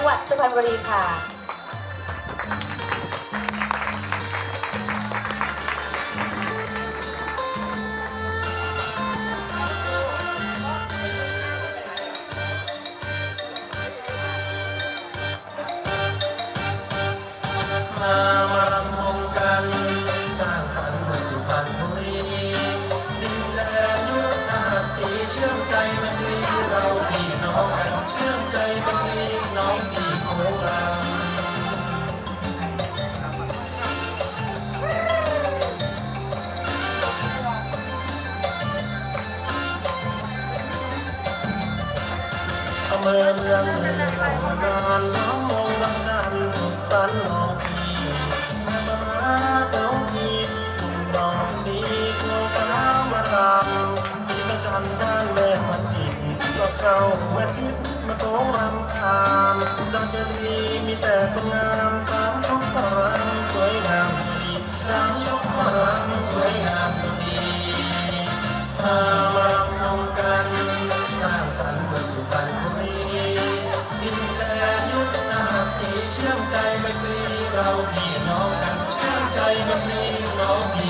งหวัดสุพรรณบุรีค่ะ love. เมืองเมืานน้องมองลำกันตันหอกพีมาตมาต้องมีตอนี้กลัวฟ้ามาตามที่ประจันด้าแม่มันจิตก็เข้ามาชิดมาโค้รำคามดาวจะดีมีแต่คนงาม เราพี่น้องกันช่างใจมันมีน้องพี่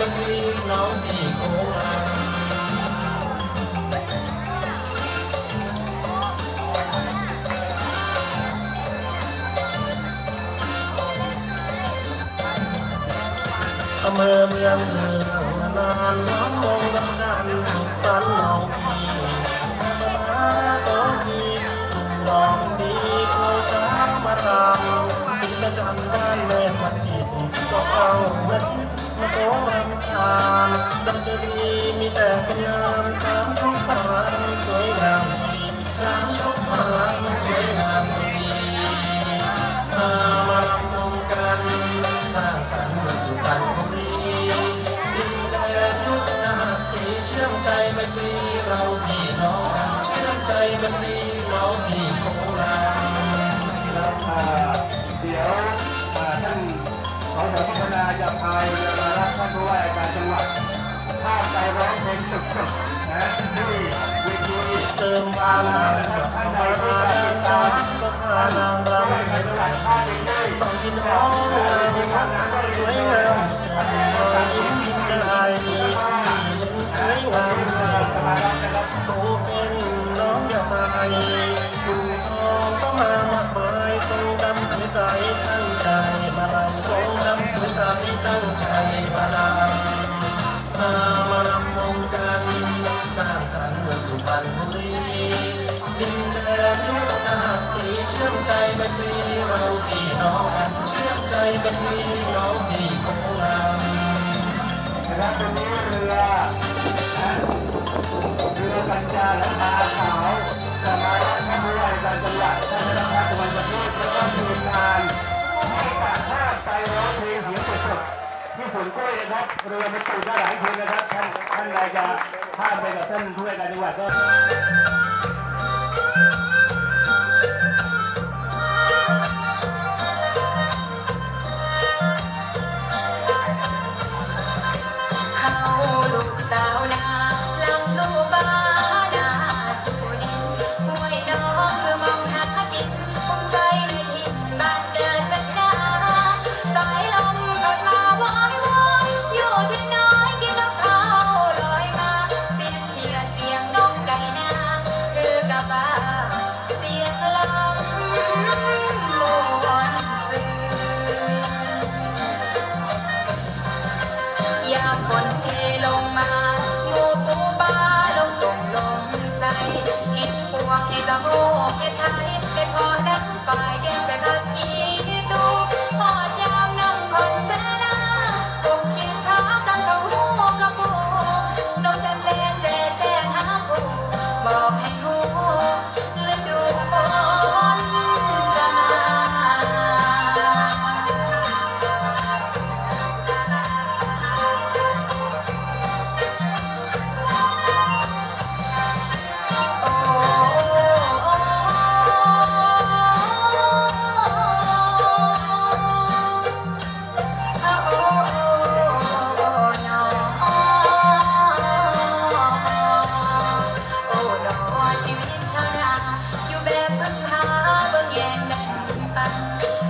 ตะลึงน้องพี่โคลาอำเภอเมืองเมืองนานน้ำมองรักกันฝันน้อง Amen. บันนี้น้องพี่ของเราและตรงนี้เรือเรือกัญชาและตาขาวจะมาชิกผู้ใหญ่การจังหวะดท่านประธานวันประเทศและก็ทีมงานให้ตากภาพไปร้องเพลงเสียงสดๆที่สวนกล้วยนะครับ เรือมันตูดได้หลายคนนะครับ ท่านท่านใดจะข้ามไปกับท่านผู้ใหญ่การจังหวัดก็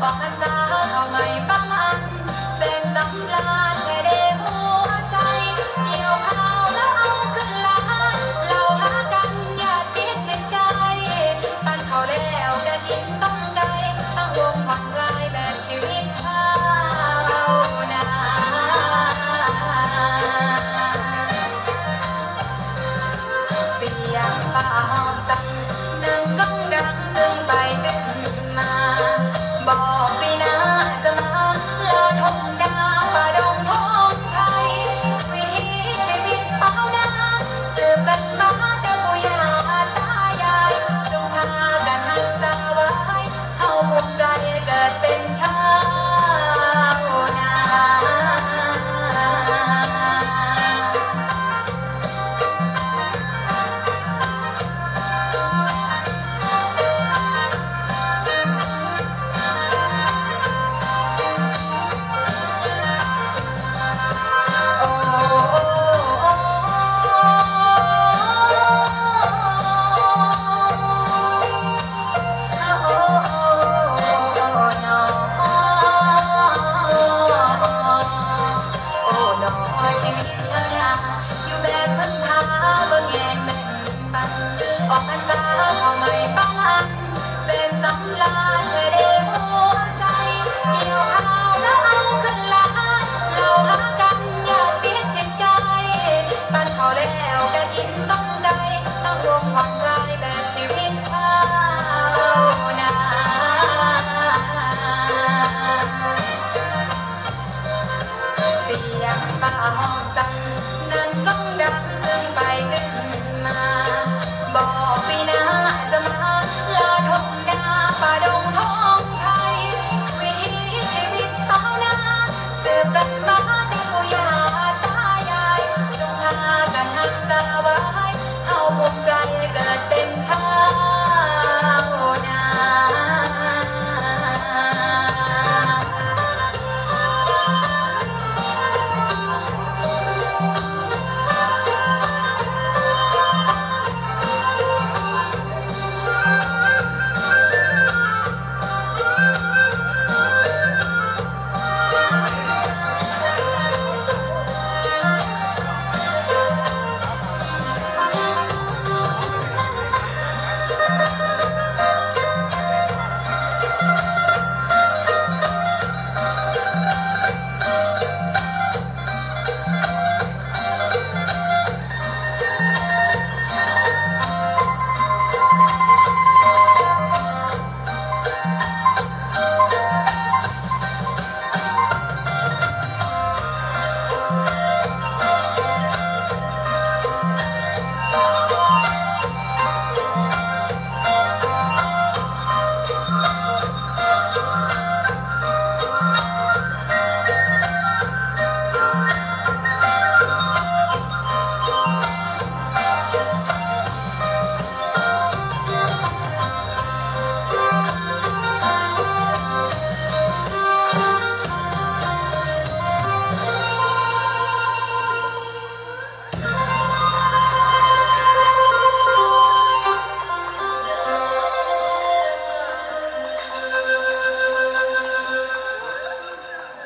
Bazen